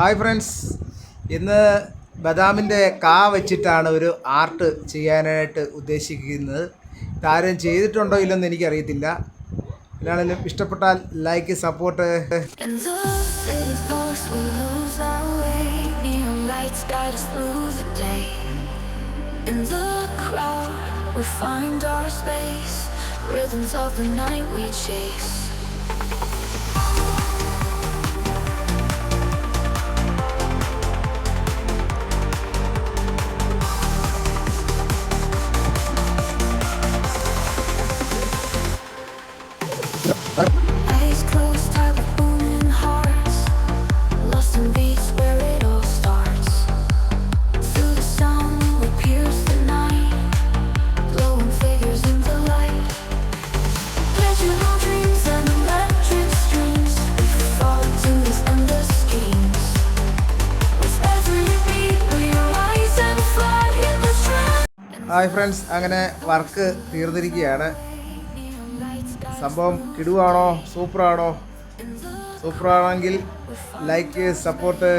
Hi friends. ഇന്ന് ബദാമിന്റെ കാ വെച്ചിട്ടാണ് ഒരു ആർട്ട് ചെയ്യാനായിട്ട് ഉദ്ദേശിക്കുന്നത്. താരം ചെയ്തിട്ടുണ്ടോ ഇല്ലെന്ന് എനിക്കറിയത്തില്ല. എല്ലാണെങ്കിലും ഇഷ്ടപ്പെട്ടാൽ ലൈക്ക് സപ്പോർട്ട് ഹായ് ഫ്രണ്ട്സ് അങ്ങനെ വർക്ക് തീർന്നിരിക്കുകയാണ്. സംഭവം കിടുവാണോ? സൂപ്പറാണോ? സൂപ്പറാണെങ്കിൽ ലൈക്ക് സപ്പോർട്ട്